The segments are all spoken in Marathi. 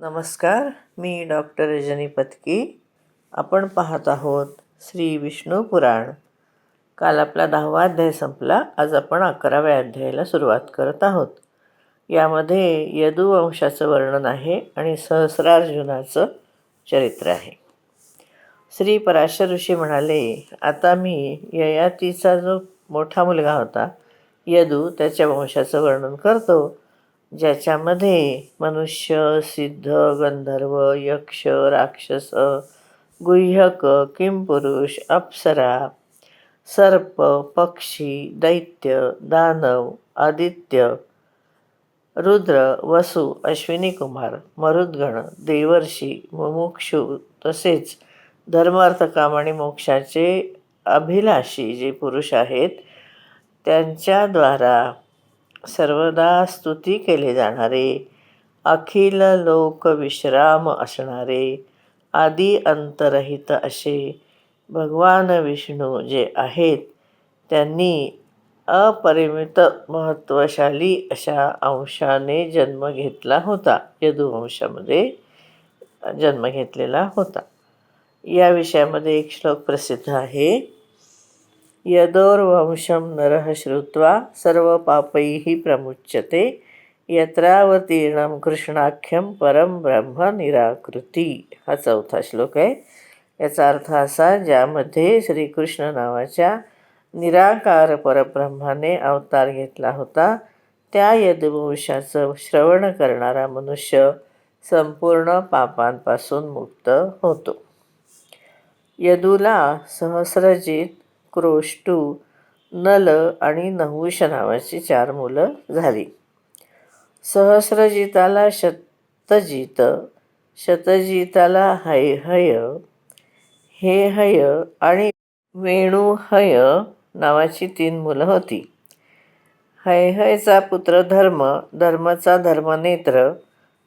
नमस्कार मी डॉक्टर रजनी पत्की. आपण पाहत आहोत श्री विष्णू पुराण. काल आपला दहावा अध्याय संपला आज आपण अकराव्या अध्यायाला सुरुवात करत आहोत. यामध्ये यदुवंशाचं वर्णन आहे आणि सहस्रार्जुनाचं चरित्र आहे. श्री पराशर ऋषी म्हणाले आता मी ययातीचा जो मोठा मुलगा होता यदू त्याच्या वंशाचं वर्णन करतो. ज्याच्यामध्ये मनुष्य सिद्ध गंधर्व यक्ष राक्षस गुह्यक किंपुरुष अप्सरा सर्प पक्षी दैत्य दानव आदित्य रुद्र वसु अश्विनी कुमार मरुद्गण देवर्षी मुमुक्षु तसेच धर्मार्थ काम आणि मोक्षाचे अभिलाषी जे पुरुष आहेत त्यांच्याद्वारा सर्वदा स्तुती केले जाणारे अखिल लोक विश्राम असणारे आदी अंतरहित असे भगवान विष्णू जे आहेत त्यांनी अपरिमित महत्त्वशाली अशा अंशाने जन्म घेतला होता यदुवंशामध्ये जन्म घेतलेला होता. या विषयामध्ये एक श्लोक प्रसिद्ध आहे. यदोर्वंशं नरः श्रुत्वा सर्वपापैः प्रमुच्यते यत्रावतीर्णं कृष्णाख्यं परं ब्रह्म निराकृती। हा चौथा श्लोक आहे. याचा अर्थ असा ज्यामध्ये श्रीकृष्ण नावाच्या निराकार परब्रह्माने अवतार घेतला होता. त्या यदवंशाचं श्रवण करणारा मनुष्य संपूर्ण पापांपासून मुक्त होतो. यदूला सहस्रजित क्रोष्टू नल आणि नहुष नावाची चार मुलं झाली. सहस्रजिताला शतजित शतजिताला हय हे हय आणि वेणुहय नावाची तीन मुलं होती. हयहयचा पुत्र धर्म धर्मचा धर्मनेत्र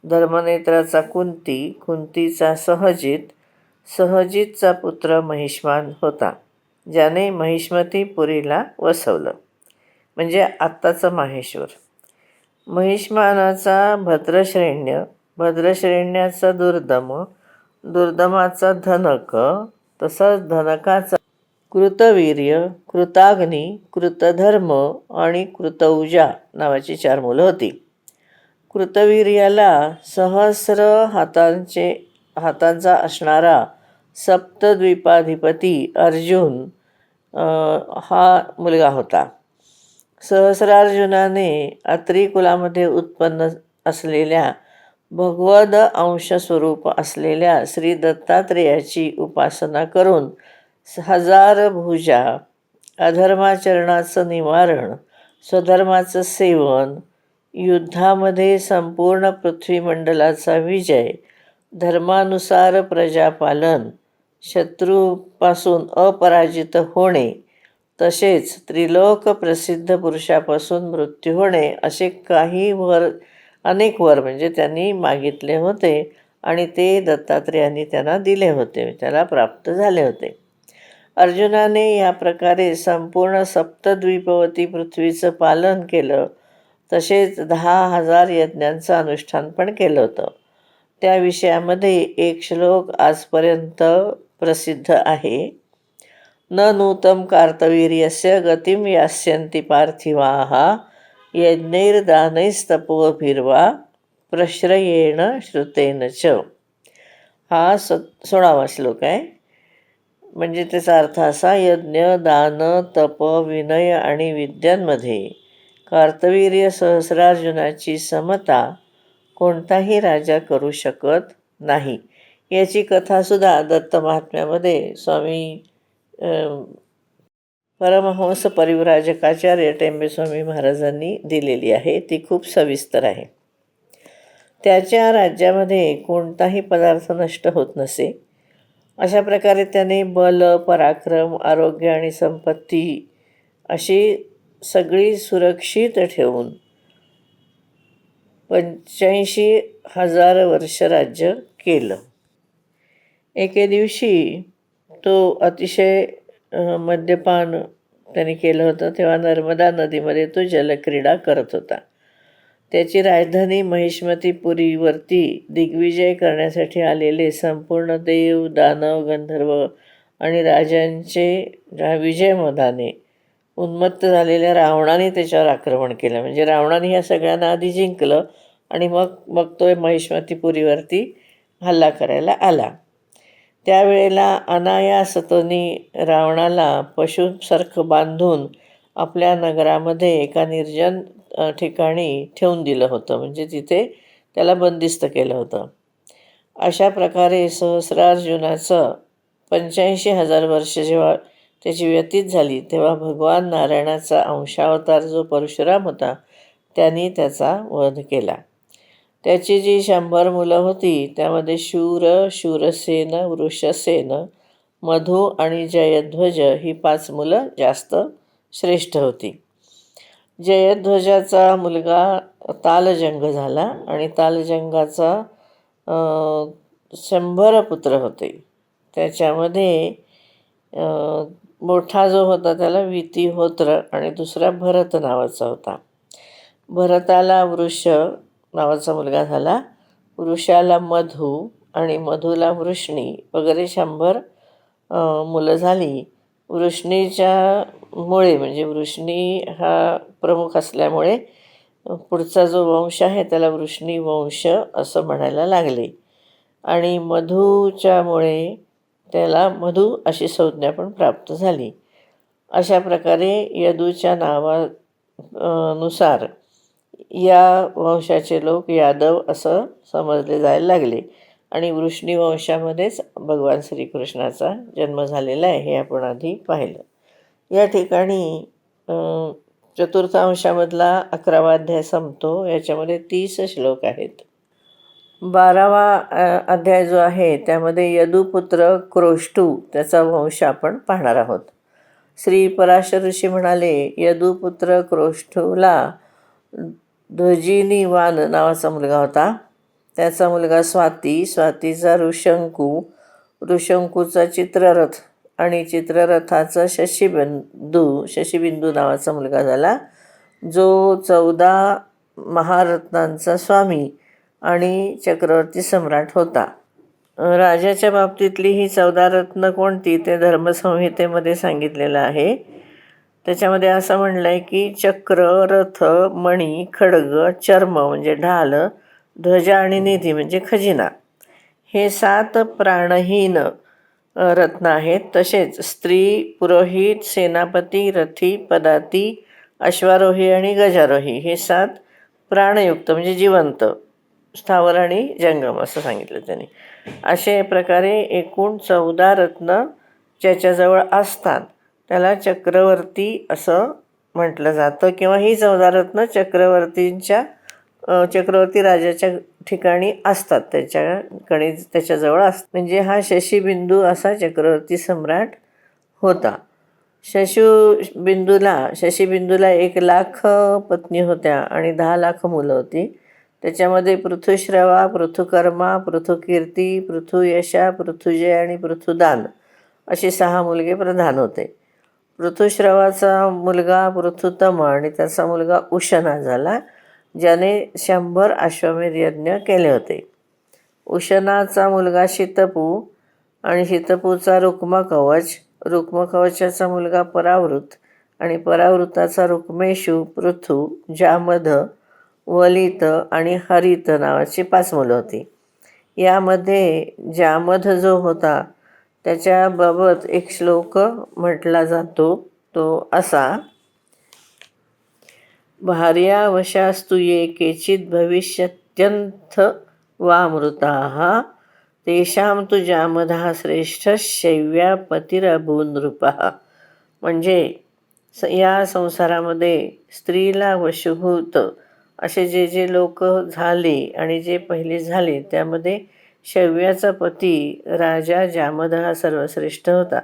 धर्मनेत्राचा कुंती कुंतीचा सहजित सहजितचा पुत्र महिष्मान होता. ज्याने महिष्मतीपुरीला वसवलं. म्हणजे आत्ताचं माहेश्वर. महिष्मानाचा भद्रश्रेण्य भद्रश्रेण्याचा दुर्दम दुर्दमाचा धनक तसंच धनकाचा कृतवीर्य कृताग्नी कृतधर्म आणि कृतौजा नावाची चार मुलं होती. कृतवीर्याला सहस्र हातांचे हातांचा असणारा सप्तद्वीपाधिपती अर्जुन हा मुलगा होता. सहस्रार्जुनाने अत्री कुलामध्ये उत्पन्न असलेल्या भगवद अंशस्वरूप असलेल्या श्री दत्तात्रेयाची उपासना करून हजार भुजा अधर्माचरणाचं निवारण स्वधर्माचं सेवन युद्धामध्ये संपूर्ण पृथ्वीमंडलाचा विजय धर्मानुसार प्रजापालन शत्रूपासून अपराजित होणे तसेच त्रिलोक प्रसिद्ध पुरुषापासून मृत्यू होणे असे काही वर अनेक वर म्हणजे त्यांनी मागितले होते आणि ते दत्तात्रेयांनी त्यांना दिले होते त्याला प्राप्त झाले होते. अर्जुनाने या प्रकारे संपूर्ण सप्तद्वीपवती पृथ्वीचं पालन केलं तसेच दहा हजार यज्ञांचं अनुष्ठान पण केलं होतं. त्या विषयामध्ये एक श्लोक आजपर्यंत प्रसिद्ध आहे. न नूतम कार्तवीर्यस्य गतिम यास्यंती पार्थिवाः यज्ञैर्दानैस्तपोभिर्वा प्रश्रयेण श्रुतेन च. हा स सोळावा श्लोक आहे. म्हणजे त्याचा अर्थ असा यज्ञ दान तप विनय आणि विद्यांमध्ये कार्तवीर्य सहस्रार्जुनाची समता कोणताही राजा करू शकत नाही. याची कथासुद्धा दत्त महात्म्यामध्ये स्वामी परमहंस परिवराजकाचार्य टेंबेस्वामी महाराजांनी दिलेली आहे. ती खूप सविस्तर आहे. त्याच्या राज्यामध्ये कोणताही पदार्थ नष्ट होत नसे. अशा प्रकारे त्याने बल पराक्रम आरोग्य आणि संपत्ती अशी सगळी सुरक्षित ठेवून पंच्याऐंशी हजार वर्ष राज्य केलं. एके दिवशी तो अतिशय मद्यपान त्याने केलं होतं तेव्हा नर्मदा नदीमध्ये तो जलक्रीडा करत होता. त्याची राजधानी महिष्मतीपुरीवरती दिग्विजय करण्यासाठी आलेले संपूर्ण देव दानव गंधर्व आणि राजांचे ज्या विजयमदाने उन्मत्त झालेल्या रावणाने त्याच्यावर आक्रमण केलं. म्हणजे रावणाने ह्या सगळ्यांना आधी जिंकलं आणि मग मग तो महिष्मतीपुरीवरती हल्ला करायला आला. त्यावेळेला अनायासतनी रावणाला पशूंसारखं बांधून आपल्या नगरामध्ये एका निर्जन ठिकाणी ठेवून दिलं होतं. म्हणजे तिथे त्याला बंदिस्त केलं होतं. अशा प्रकारे सहस्रार्जुनाचं पंच्याऐंशी हजार वर्ष जेव्हा त्याची व्यतीत झाली तेव्हा भगवान नारायणाचा अंशावतार जो परशुराम होता त्यांनी त्याचा वध केला. त्याची जी शंभर मुलं होती त्यामध्ये शूर शूरसेन वृषसेन मधू आणि जयध्वज ही पाच मुलं जास्त श्रेष्ठ होती. जयध्वजाचा मुलगा तालजंग झाला आणि तालजंगाचा शंभर पुत्र होते. त्याच्यामध्ये मोठा जो होता त्याला वितिहोत्र आणि दुसरा भरत नावाचा होता. भरताला वृष नावाचा मुलगा झाला. वृषाला मधू आणि मधूला वृष्णी वगैरे शंभर मुलं झाली. वृष्णीच्या मुळे म्हणजे वृष्णी हा प्रमुख असल्यामुळे पुढचा जो वंश आहे त्याला वृष्णी वंश असं म्हणायला लागले. आणि मधूच्यामुळे त्याला मधू अशी संज्ञा पण प्राप्त झाली. अशा प्रकारे यदूच्या नावा नुसार या वंशाचे लोक यादव असं समजले जायला लागले. आणि वृष्णी वंशामध्येच भगवान श्रीकृष्णाचा जन्म झालेला आहे हे आपण आधी पाहिलं. या ठिकाणी चतुर्थांशामधला अकरावा अध्याय संपतो. याच्यामध्ये तीस श्लोक आहेत. बारावा अध्याय जो आहे त्यामध्ये यदुपुत्र क्रोष्टू त्याचा वंश आपण पाहणार आहोत. श्री पराशर ऋषी म्हणाले यदुपुत्र क्रोष्ठूला ध्वजिनी वान नावाचा मुलगा होता. त्याचा मुलगा स्वाती स्वातीचा ऋषंकू ऋषंकूचा चित्ररथ आणि चित्ररथाचा शशीबिंदू शशीबिंदू नावाचा मुलगा झाला. जो चौदा महारत्नांचा स्वामी आणि चक्रवर्ती सम्राट होता. राजाच्या बाबतीतली ही चौदा रत्न कोणती? ते धर्मसंहितेमध्ये सांगितलेलं आहे. त्याच्यामध्ये असं म्हणलं आहे की चक्र रथ मणी खडग चर्म म्हणजे ढाल ध्वज आणि निधी म्हणजे खजिना. हे सात प्राणहीन रत्न आहेत. तसेच स्त्री पुरोहित सेनापती रथी पदाती अश्वारोही आणि गजारोही हे सात प्राणयुक्त म्हणजे जिवंत स्थावर आणि जंगम असं सांगितलं त्यांनी. असे प्रकारे एकूण चौदा रत्न ज्याच्याजवळ असतात. त्याला चक्रवर्ती असं म्हटलं जातं. किंवा ही चौदा रत्न चक्रवर्तींच्या चक्रवर्ती राजाच्या ठिकाणी असतात. त्याच्याकडे त्याच्याजवळ अस म्हणजे हा शशीबिंदू असा चक्रवर्ती सम्राट होता. शशू बिंदूला शशीबिंदूला एक लाख पत्नी होत्या आणि दहा लाख मुलं होती. त्याच्यामध्ये पृथुश्रवा पृथुकर्मा पृथुकीर्ती पृथुयशा पृथुजय आणि पृथुदान असे सहा मुलगे प्रधान होते. ऋतुश्रवाचा मुलगा पृथुतम आणि त्याचा मुलगा उशना झाला ज्याने शंभर अश्वमेध यज्ञ केले होते. उशनाचा मुलगा शीतपू आणि शीतपूचा रुक्मकवच रुक्मकवचाचा मुलगा परावृत आणि परावृताचा रुक्मेशू पृथू जामध वलित आणि हरित नावाची पाच मुलं होती. यामध्ये जामध जो होता त्याच्याबाबत एक श्लोक म्हटला जातो तो असा भार्यावशास्तु ये केचित् भविष्यत्यंथ वामृता तेषां तु जामधः श्रेष्ठ शैव्या पतिरभू नृप म्हणजे स या संसारामध्ये स्त्रीला वशभूत असे जे जे लोक झाले आणि जे पहिले झाले त्यामध्ये शैव्याचा पती राजा जामद हा सर्वश्रेष्ठ होता.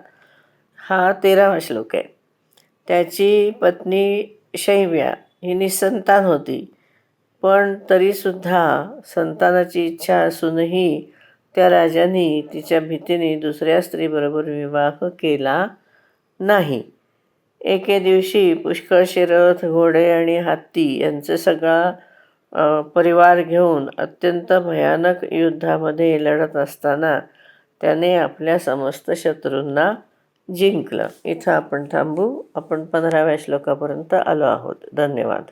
हा तेरावा श्लोक आहे. त्याची पत्नी शैव्या ही निसंतान होती. पण तरीसुद्धा संतानाची इच्छा असूनही त्या राजाने तिच्या भीतीने दुसऱ्या स्त्रीबरोबर विवाह केला नाही. एके दिवशी पुष्कळशे रथ घोडे आणि हत्ती यांचा सगळा परिवार घेऊन अत्यंत भयानक युद्धामध्ये लढत असताना त्याने आपल्या समस्त शत्रूंना जिंकलं. इथं आपण थांबू. आपण पंधराव्या श्लोकापर्यंत आलो आहोत. धन्यवाद.